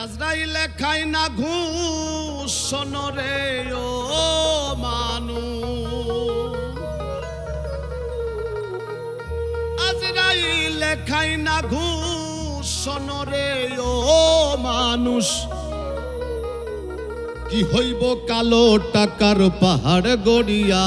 আজরাইলে খাই না ঘুষ রে ও মানু আজরাইলে খাই না ঘুষ রে ও মানুষ। কি হইব কালো টাকার পাহাড় গড়িয়া?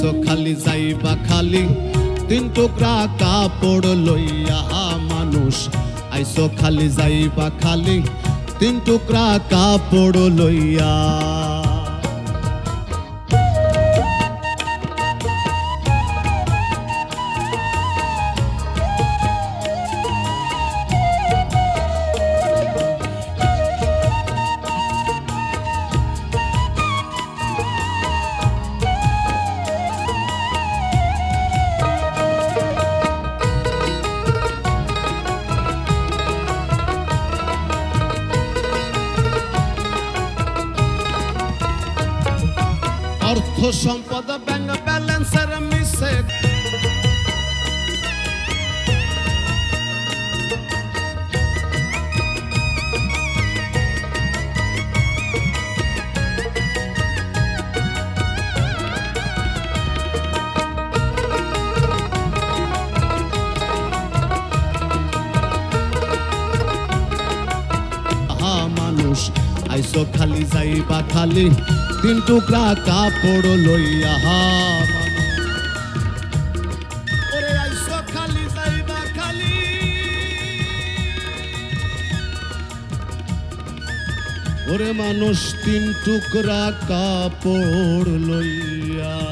আইসো খালি যাইবা খালি। তিন টুকরা কাপড় লইয়া মানুষ। আইসো খালি যাইবা খালি। তিন টুকরা কাপড় লইয়া অর্থ সম্পদ ব্যাংক ব্যালেন্সের মিশে মানুষ। আইসো খালি যাইবা খালি, তিন টুকরা কাপড় লইয়া ওরে মানুষ, তিন টুকরা কাপড় লইয়া